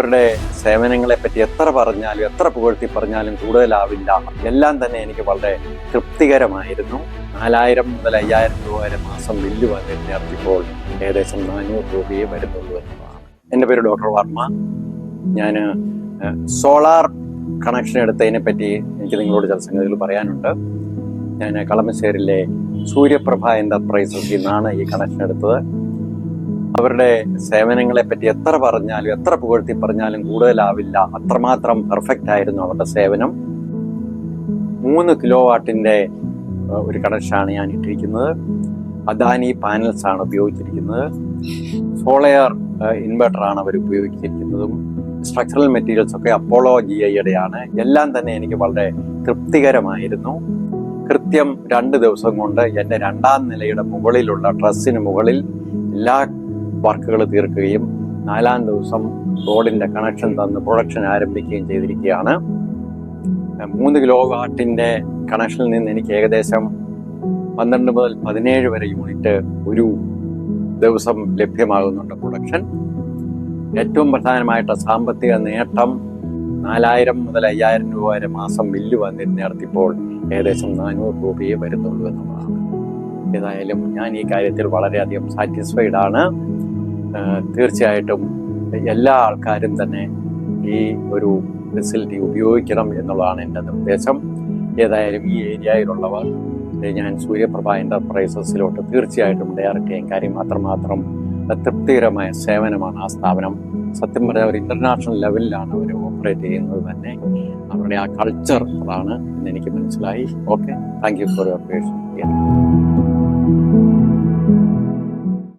അവരുടെ സേവനങ്ങളെ പറ്റി എത്ര പറഞ്ഞാലും എത്ര പുകഴ്ത്തി പറഞ്ഞാലും കൂടുതലാവില്ല. എല്ലാം തന്നെ എനിക്ക് വളരെ തൃപ്തികരമായിരുന്നു. നാലായിരം മുതൽ അയ്യായിരം രൂപ വരെ മാസം ബില്ല് വന്നിട്ട് നടത്തിയപ്പോൾ ഏകദേശം നാനൂറ് രൂപയെ വരുന്നുള്ളൂ എന്നതാണ് എന്റെ പേര് ഡോക്ടർ വർമ്മ. ഞാൻ സോളാർ കണക്ഷൻ എടുത്തതിനെ പറ്റി എനിക്ക് നിങ്ങളോട് ചില സംഗതികൾ പറയാനുണ്ട്. ഞാൻ കളമശ്ശേരിലെ സൂര്യപ്രഭ എന്റർപ്രൈസസിൽ നിന്നാണ് ഈ കണക്ഷൻ എടുത്തത്. അവരുടെ സേവനങ്ങളെ പറ്റി എത്ര പറഞ്ഞാലും എത്ര പുകഴ്ത്തി പറഞ്ഞാലും കൂടുതലാവില്ല. അത്രമാത്രം പെർഫെക്റ്റ് ആയിരുന്നു അവരുടെ സേവനം. മൂന്ന് കിലോ വാട്ടിന്റെ ഒരു കണക്ഷനാണ് ഞാൻ ഇട്ടിരിക്കുന്നത്. അദാനി പാനൽസ് ആണ് ഉപയോഗിച്ചിരിക്കുന്നത്. സോളയർ ഇൻവെർട്ടറാണ് അവർ ഉപയോഗിച്ചിരിക്കുന്നതും. സ്ട്രക്ചറൽ മെറ്റീരിയൽസ് ഒക്കെ അപ്പോളോ ജി ഐയുടെയാണ് എല്ലാം തന്നെ എനിക്ക് വളരെ തൃപ്തികരമായിരുന്നു. കൃത്യം രണ്ട് ദിവസം കൊണ്ട് എന്റെ രണ്ടാം നിലയുടെ മുകളിലുള്ള ട്രസ്സിന് മുകളിൽ എല്ലാ വർക്കുകൾ തീർക്കുകയും നാലാം ദിവസം റോഡിന്റെ കണക്ഷൻ തന്ന് പ്രൊഡക്ഷൻ ആരംഭിക്കുകയും ചെയ്തിരിക്കുകയാണ്. മൂന്ന് കിലോ വാട്ടിന്റെ കണക്ഷനിൽ നിന്ന് എനിക്ക് ഏകദേശം പന്ത്രണ്ട് മുതൽ പതിനേഴ് വരെ യൂണിറ്റ് ഒരു ദിവസം ലഭ്യമാകുന്നുണ്ട് പ്രൊഡക്ഷൻ ഏറ്റവും പ്രധാനമായിട്ട് സാമ്പത്തിക നേട്ടം നാലായിരം മുതൽ അയ്യായിരം രൂപ വരെ മാസം ബില്ല് വന്നിരുന്നിടത്തിപ്പോൾ ഏകദേശം നാനൂറ് രൂപയെ വരുന്നുള്ളൂ എന്നുള്ളതാണ്. ഏതായാലും ഞാൻ ഈ കാര്യത്തിൽ വളരെയധികം സാറ്റിസ്ഫൈഡ് ആണ്. തീർച്ചയായിട്ടും എല്ലാ ആൾക്കാരും തന്നെ ഈ ഒരു ഫെസിലിറ്റി ഉപയോഗിക്കണം എന്നുള്ളതാണ് എന്റെ നിർദ്ദേശം. ഏതായാലും ഈ ഏരിയയിലുള്ളവർ ഞാൻ സൂര്യപ്രഭ എന്റർപ്രൈസസിലോട്ട് തീർച്ചയായിട്ടും ഡയറക്റ്റ് ചെയ്യാൻ കാര്യം അത്രമാത്രം തൃപ്തികരമായ സേവനമാണ് ആ സ്ഥാപനം. സത്യം പറഞ്ഞാൽ അവർ ഇന്റർനാഷണൽ ലെവലിലാണ് അവർ ഓപ്പറേറ്റ് ചെയ്യുന്നത് തന്നെ. അവരുടെ ആ കൾച്ചർ അതാണ് എന്ന് എനിക്ക് മനസ്സിലായി. Okay thank you for your patience